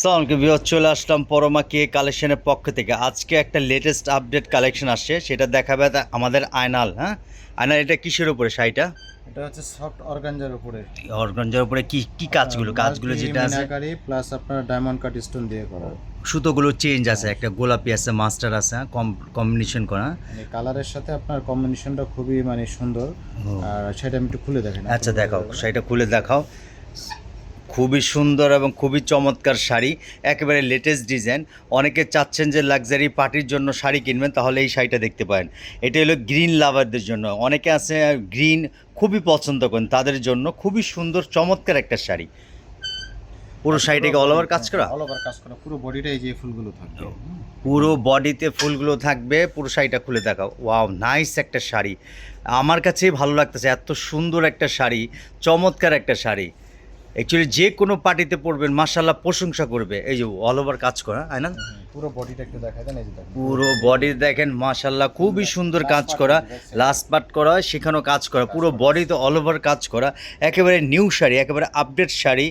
সালামকে বিহত চলে আসলাম পরমা কে কালেকশনের পক্ষ থেকে। আজকে একটা লেটেস্ট আপডেট কালেকশন আসছে সেটা দেখাবে আমাদের আয়নাল হ্যাঁ? আয়নাল এটা কিসের উপরে শাড়িটা? এটা হচ্ছে সফট অর্গানজার উপরে। অর্গঞ্জের উপরে কি কি কাজগুলো? কাজগুলো যেটা আছে? প্লাস আপনার ডায়মন্ড কাট স্টোন দিয়ে করা। সুতোগুলো চেঞ্জ আছে একটা গোলাপি আছে মাস্টার আছে কম কম্বিনেশন করা। মানে কালারের সাথে আপনার কম্বিনেশনটা খুবই মানে সুন্দর। আর সেটা আমি একটু খুলে দেখেন আচ্ছা দেখাও শাড়িটা খুলে দেখাও। খুবই সুন্দর এবং খুবই চমৎকার শাড়ি একেবারে লেটেস্ট ডিজাইন অনেকে চাচ্ছেন যে লাক্সারি পার্টির জন্য শাড়ি কিনবেন তাহলে এই শাড়িটা দেখতে পারেন। এটা হলো গ্রিন লাভারদের জন্য। অনেকে আছে গ্রিন খুবই পছন্দ করেন তাদের জন্য খুবই সুন্দর চমৎকার একটা শাড়ি। পুরো শাড়িটাকে অল ওভার কাজ করা? অল ওভার কাজ করা। পুরো বডিটাই যে ফুলগুলো থাকবে। পুরো বডিতে ফুলগুলো থাকবে পুরো শাড়িটা খুলে দেখাও। ওয়াও নাইস একটা শাড়ি। আমার কাছেই ভালো লাগতেছে এত সুন্দর একটা শাড়ি চমৎকার একটা শাড়ি। অ্যাকচুয়ালি যে কোনো পার্টিতে পরবেন মাসাল্লাহ প্রশংসা করবে। এই যে অল ওভার কাজ করা তাই না? পুরো বডিটা একটু দেখাই দেন এই যে দেখেন। পুরো বডি দেখেন মাশাল্লাহ খুবই সুন্দর কাজ করা লাস্ট পার্ট করা সেখানেও কাজ করা পুরো বডিতে অল ওভার কাজ করা একেবারে নিউ শাড়ি একেবারে আপডেট শাড়ি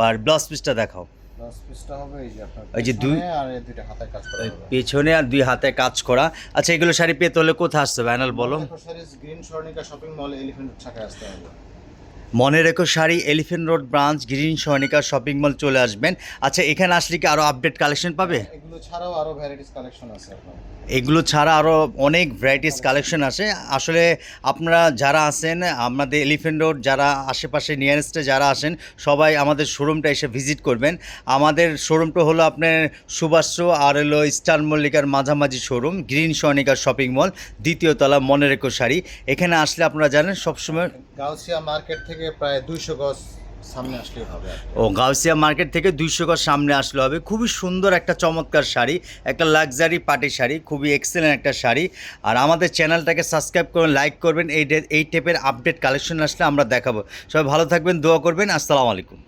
আর ব্লাউজ পিসটা দেখাও। এই যে দুই- পেছনে আর দুই হাতে কাজ করা। আচ্ছা এগুলো শাড়ি পেতে হলে কোথায় আসতে হবে? অ্যানাল বলো। গ্রিন শপিং মল এলিফ্যান্ট আসতে হবে। মনে রেখো sari elephant road branch green Swarnika shopping mall চলে আসবেন। আচ্ছা এখানে আসলে কি আরও আপডেট কালেকশন পাবে? এগুলো ছাড়াও আরও ভ্যারাইটিস কালেকশন আছে এগুলো ছাড়া আরও অনেক ভ্যারাইটিস কালেকশন আছে। আসলে আপনারা যারা আছেন আমাদের এলিফেন্ট রোড যারা আশেপাশে নিয়ারেস্টে যারা আসেন সবাই আমাদের শোরুমটা এসে ভিজিট করবেন। আমাদের শোরুমটা হলো আপনার সুভাষ্য আর হলো স্টার মল্লিকার মাঝামাঝি showroom green Swarnika shopping mall দ্বিতীয় তলা মনে রেখো শাড়ি। এখানে আসলে আপনারা জানেন সবসময় গাউসিয়া মার্কেট থেকে প্রায় দুইশো গজ হবে ও, গাউসিয়া মার্কেট থেকে দুইশো গজ সামনে আসলে হবে। খুবই সুন্দর একটা চমৎকার শাড়ি, একটা লাক্সারি পার্টি শাড়ি, খুবই এক্সেলেন্ট একটা শাড়ি। আর আমাদের চ্যানেলটাকে সাবস্ক্রাইব করবেন লাইক করবেন, এই এই টাইপের আপডেট কালেকশন আসলে আমরা দেখাবো। সবাই ভালো থাকবেন, দোয়া করবেন, আসসালামু আলাইকুম।